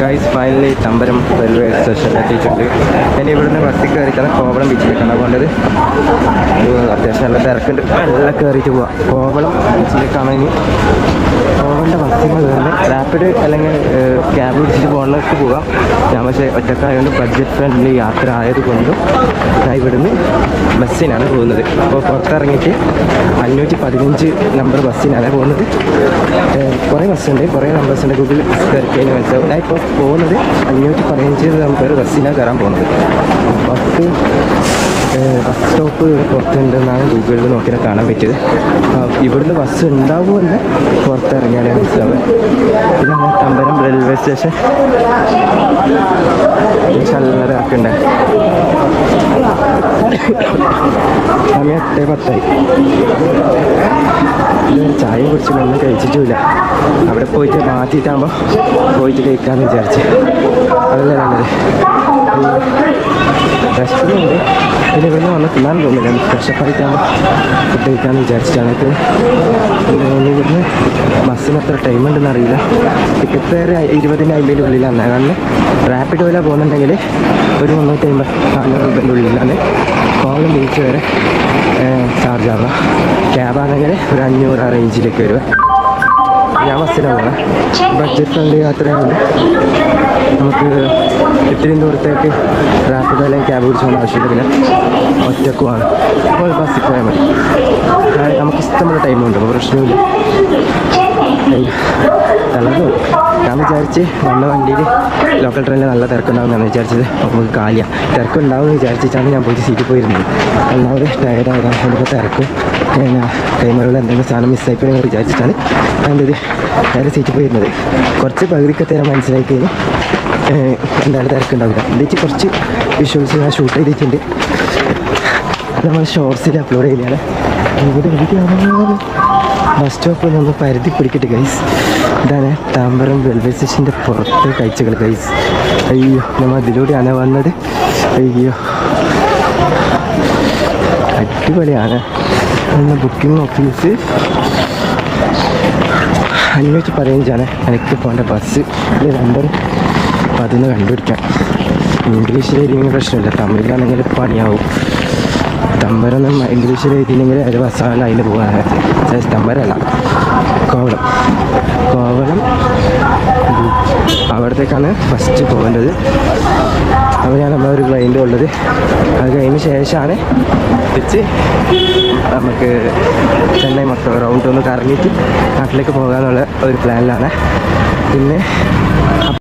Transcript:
Guys finally Tambaram railway station എത്തിയിട്ടുണ്ട്. ഇനി ഇവിടുന്ന് ബസ്സിൽ കയറിക്കാൻ കോവളം ബീച്ചിലേക്കാണ് പോകേണ്ടത്. അത്യാവശ്യം നല്ല തിരക്കുണ്ട്. നല്ല കയറിയിട്ട് പോവാം. കോവളം ബീച്ചിലേക്കാണ് ഇനി. കോവളിന്റെ ബസ്സിൽ കയറുന്നത് റാപ്പിഡ് അല്ലെങ്കിൽ ക്യാബ് പിടിച്ചിട്ട് പോകാനുള്ളവർക്ക് പോകാം. ഞാൻ പക്ഷേ ഒറ്റക്കായതുകൊണ്ട് ബഡ്ജറ്റ് ഫ്രണ്ട്ലി യാത്ര ആയതുകൊണ്ടും ഞാൻ ഇവിടുന്ന് ബസ്സിനാണ് പോകുന്നത്. അപ്പോൾ പുറത്തിറങ്ങിയിട്ട് അഞ്ഞൂറ്റി പതിനഞ്ച് നമ്പർ ബസ്സിനാണ് പോകുന്നത്. കുറേ ബസ്സുണ്ട് കുറേ നമ്പേഴ്സുണ്ട് ഗൂഗിൾ കയറി കഴിഞ്ഞാൽ മനസ്സിലാവും. ഞാൻ ഇപ്പോൾ പോകുന്നത്. അഞ്ഞൂറ്റി പതിനഞ്ച് പേര് ബസ്സിനാണ് കയറാൻ പോകുന്നത്. ബസ് ബസ് സ്റ്റോപ്പ് പുറത്തുണ്ടെന്നാണ് ഗൂഗിളിൽ നോക്കിയാൽ കാണാൻ പറ്റിയത്. ഇവിടുന്ന് ബസ് ഉണ്ടാവുമെന്ന് പുറത്തിറങ്ങിയാലേ മനസ്സിലാവുക പിന്നെ തമ്പരം റെയിൽവേ സ്റ്റേഷൻ നല്ല ഇറക്കണ്ടേ സമയം എട്ടേ പത്തായി ചായ കുടിച്ചിട്ടൊന്നും കഴിച്ചിട്ടുമില്ല. അവിടെ പോയിട്ട് മാറ്റിയിട്ടാകുമ്പോൾ പോയിട്ട് കഴിക്കാമെന്ന് വിചാരിച്ച്. അതല്ല നല്ലത്? ഉണ്ട് പിന്നെ ഇവിടുന്ന് വന്ന് തിന്നാൻ തോന്നില്ല വിശപ്പായിട്ടാകുമ്പോൾ ഫുഡ് കഴിക്കാമെന്ന് വിചാരിച്ചിട്ടാണ്. ഇവിടുന്ന് ബസ്സിന് എത്ര ടൈം ഉണ്ടെന്ന് അറിയില്ല. ടിക്കറ്റ് വേറെ ഇരുപതിന് അമ്പതിന്റെ ഉള്ളിലാണ്. കാരണം റാപ്പിഡ് വില പോകുന്നുണ്ടെങ്കിൽ ഒരു മുന്നൂറ്റി അമ്പത് നാനൂറ് രൂപേന്റെ ഉള്ളിലാണ്. കോളം ബീച്ച് വരെ ചാർജ് ആവുക. ക്യാബാണെങ്കിൽ ഒരു അഞ്ഞൂറ് ആ റേഞ്ചിലേക്ക് വരിക. ഞാൻ ബസ്സിലാണ് ബഡ്ജറ്റ് ഫ്രണ്ട് യാത്രയാണ് നമുക്ക് ഇത്രയും ദൂരത്തേക്ക് റാപ്പിഡ് അല്ലെങ്കിൽ ക്യാബ് പിടിച്ചുകൊണ്ട് ആവശ്യമില്ല. പിന്നെ ഒറ്റക്കുമാണ് അപ്പോൾ ബസ്സിൽ പോയാൽ മതി. നമുക്ക് ഇഷ്ടമുള്ള ടൈമുണ്ട് പ്രശ്നമില്ല. വിചാരിച്ച് വന്ന വണ്ടിയിൽ ലോക്കൽ ട്രെയിനിൽ നല്ല തിരക്കുണ്ടാവുമെന്നാണ് വിചാരിച്ചത്. അപ്പോൾ നമുക്ക് കാലിയ. തിരക്കുണ്ടാവുമെന്ന് വിചാരിച്ചിട്ടാണ് ഞാൻ പോയിട്ട് സീറ്റിൽ പോയിരുന്നത്. ഒന്നാമത് ടയർഡായതാണ് അതിപ്പോൾ തിരക്കും. പിന്നെ ടൈമറുള്ള എന്തെങ്കിലും സാധനം മിസ്സായിപ്പോയി വിചാരിച്ചിട്ടാണ് അതിന്റെ ഒരു നേരെ സീറ്റിൽ പോയിരുന്നത്. കുറച്ച് പകുതിക്ക് തരാൻ മനസ്സിലായി കഴിഞ്ഞാൽ എന്തായാലും തിരക്കുണ്ടാവില്ല. എന്നിട്ട് കുറച്ച് വിഷ്വൽസ് ഞാൻ ഷൂട്ട് ചെയ്തിട്ടുണ്ട്. നമ്മൾ ഷോർട്സിൽ അപ്ലോഡ് ചെയ്യുകയാണ് ഇവിടെ എവിടെയാണ് ബസ് സ്റ്റോപ്പിൽ നിന്ന് പരുതി പിടിക്കട്ടെ ഗൈസ് ഇതാണ് താമ്പരം റെയിൽവേ സ്റ്റേഷന്റെ പുറത്തെ കാഴ്ചകൾ ഗൈസ് അയ്യോ നമ്മൾ അതിലൂടെയാണ് വന്നത്? അയ്യോ. അടിപൊളിയാണ്. അന്ന് ബുക്കിംഗ് ഓഫീസ് അഞ്ഞൂറ്റി പതിനഞ്ചാണ് എനിക്ക് പോകേണ്ട ബസ് നമ്പർ അപ്പോൾ അതൊന്ന് കണ്ടുപിടിക്കാം. ഇംഗ്ലീഷിൽ എഴുതിയെങ്കിൽ പ്രശ്നമില്ല തമിഴിലാണെങ്കിൽ പണിയാവും. തമ്പരൊന്നും ഇംഗ്ലീഷിൽ എഴുതിയില്ലെങ്കിൽ ഒരു ബസ്സാണ് അതിൽ പോകാൻ തമ്പരല്ല. കോവളം. കോവളം. അവിടത്തേക്കാണ് ഫസ്റ്റ് പോകേണ്ടത് അവിടെയാണ് നമ്മളൊരു ക്ലൈന്റ് ഉള്ളത്. അത് കഴിഞ്ഞ ശേഷമാണ് തിരിച്ച് നമുക്ക് ചെന്നൈ മൊത്തം റൗണ്ട് ഒന്ന് കറങ്ങിയിട്ട് നാട്ടിലേക്ക് പോകാനുള്ള ഒരു പ്ലാനിലാണ് പിന്നെ